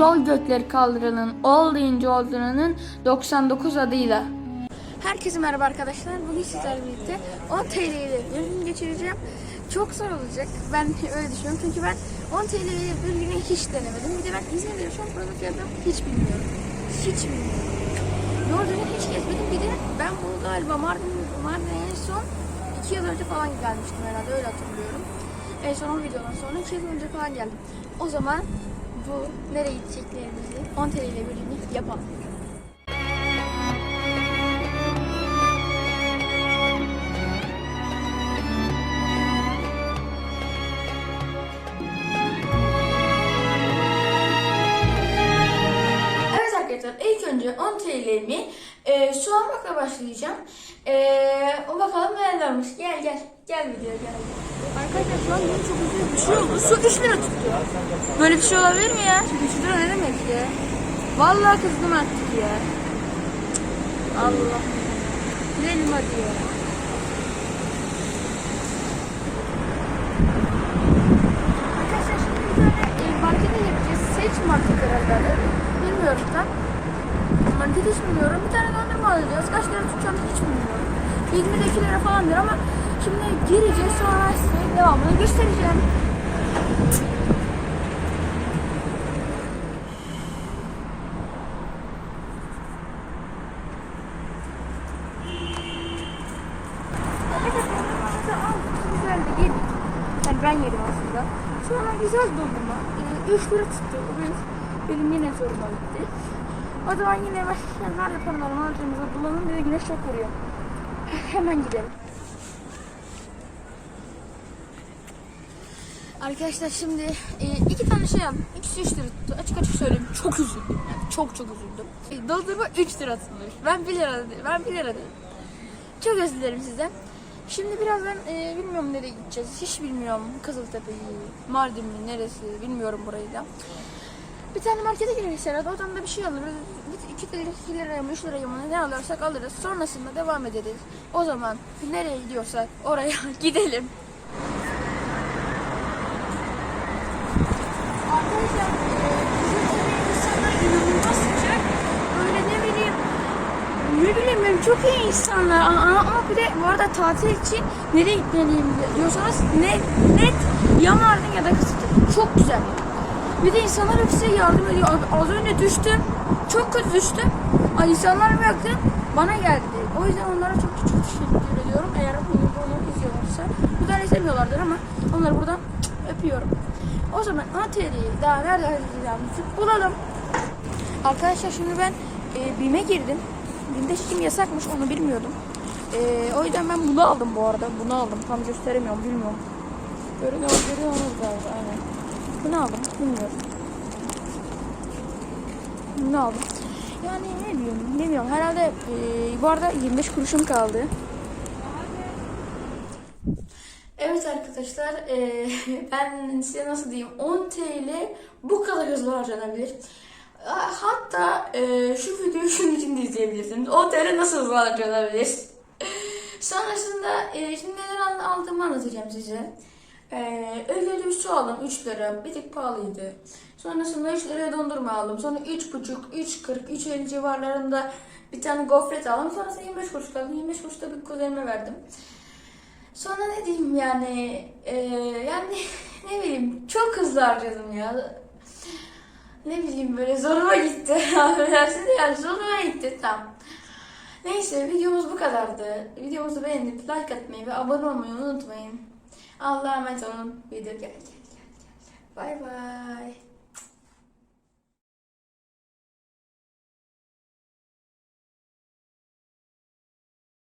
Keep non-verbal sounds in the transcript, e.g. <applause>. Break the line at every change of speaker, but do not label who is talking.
Şol gökleri kaldıranın, ol deyince olduranın 99 adıyla. Herkese merhaba arkadaşlar. Bugün sizlerle birlikte 10 TL ile bir gün geçireceğim. Çok zor olacak. Ben öyle düşünüyorum. Çünkü ben 10 TL ile bir günü hiç denemedim. Bir de ben İzmir'de yaşıyorum. Burada fiyatını hiç bilmiyorum. Hiç bilmiyorum. Yolculuğu hiç gezmedim. Bir de ben bu galiba Mardin, Mardin'e en son 2 yıl önce falan gelmiştim herhalde. Öyle hatırlıyorum. En son o videodan sonra 2 yıl önce falan geldim. O zaman bu nereye gideceklerimizi 10 TL ile bir günü yapalım. Evet arkadaşlar ilk önce 10 TL'mi e, su almakla başlayacağım. E, o bakalım nelermiş. Gel gel. Gel video gel. Arkadaşlar şu an benim çok üzüldüm. Bir şey oldu. Su 3 lira tuttu. Böyle bir şey olabilir mi ya? 3 lira ne demek ya? Vallahi kızdım artık ya. Allah. Gidelim hadi ya. Arkadaşlar şimdi tane e, markete gideceğiz. Seç market herhalde. Bilmiyorum tam. Market hiç bilmiyorum. Bir tane dondurma alacağız. Kaç lira tutacağını hiç bilmiyorum. 20 2 lira falandır ama şimdi gireceğiz sonra size devamını göstereceğim. Ben yedim aslında. Sonra güzel dondurma. 3 lira tuttu. O benim, benim yine zoruma gitti. O zaman yine nerede paralar harcamıza bulalım. Bir de güneş çok vuruyor. <laughs> Hemen gidelim. Arkadaşlar şimdi e, iki tane şey aldım. İkisi 3 lira tuttu. Açık açık söyleyeyim çok üzüldüm. Yani çok çok üzüldüm. E, Dondurma 3 lira tutmuş. Ben 1 lira dedim. Ben 1 lira dedim. Çok özür dilerim sizden. Şimdi birazdan e, bilmiyorum nereye gideceğiz. Hiç bilmiyorum. Kızıltepe'yi, Mardin neresi bilmiyorum burayı da. Bir tane markete gireriz herhalde. Oradan da bir şey alırız. Bir, iki lira, iki liraya mı, üç liraya mı ne alırsak alırız. Sonrasında devam ederiz. O zaman nereye gidiyorsak oraya <laughs> gidelim. Arkadaşlar e, insanlar inanılmaz sıcak. Öyle ne bileyim ne bileyim ben çok iyi insanlar ama, bir de bu arada tatil için nereye gitmeliyim diyorsanız net, net ya Mardin ya da Kısıtlı. Çok güzel. Bir de insanlar hepsi yardım ediyor. Az- önce düştüm. Çok kötü düştüm. Ay insanlar bıraktı. Bana geldi. O yüzden onlara çok çok teşekkür ediyorum. Eğer bunu, bunu izliyorlarsa. Buradan izlemiyorlardır ama onları buradan öpüyorum. O zaman Antalya'yı daha nerede harcayacağımızı bulalım. Arkadaşlar şimdi ben e, BİM'e girdim. BİM'de çekim yasakmış onu bilmiyordum. E, o yüzden ben bunu aldım bu arada. Bunu aldım. Tam gösteremiyorum bilmiyorum. Görüyor, görüyorsunuz galiba aynen. Bunu aldım bilmiyorum. Bunu aldım. Yani ne bileyim bilmiyorum. Herhalde e, bu arada 25 kuruşum kaldı. Evet arkadaşlar e, <laughs> ben size nasıl diyeyim 10 TL bu kadar hızlı harcanabilir. Hatta e, şu videoyu <laughs> şunun için de izleyebilirsiniz. 10 TL nasıl hızlı harcanabilir? <laughs> Sonrasında e, şimdi neler al- aldığımı anlatacağım size. E, öyle bir su aldım 3 lira. Bir tık pahalıydı. Sonrasında 3 liraya dondurma aldım. Sonra 3,5, 3,40, 3,50 civarlarında bir tane gofret aldım. Sonrasında 25 kuruş kaldı. 25 kuruş da bir kuzenime verdim. Sonra ne diyeyim yani e, yani <laughs> ne bileyim çok hızlı harcadım ya. Ne bileyim böyle zoruma gitti. <laughs> Affedersiniz yani zoruma gitti tam. Neyse videomuz bu kadardı. Videomuzu beğenip like atmayı ve abone olmayı unutmayın. Allah'a emanet olun. Video gel gel gel gel. Bay bay.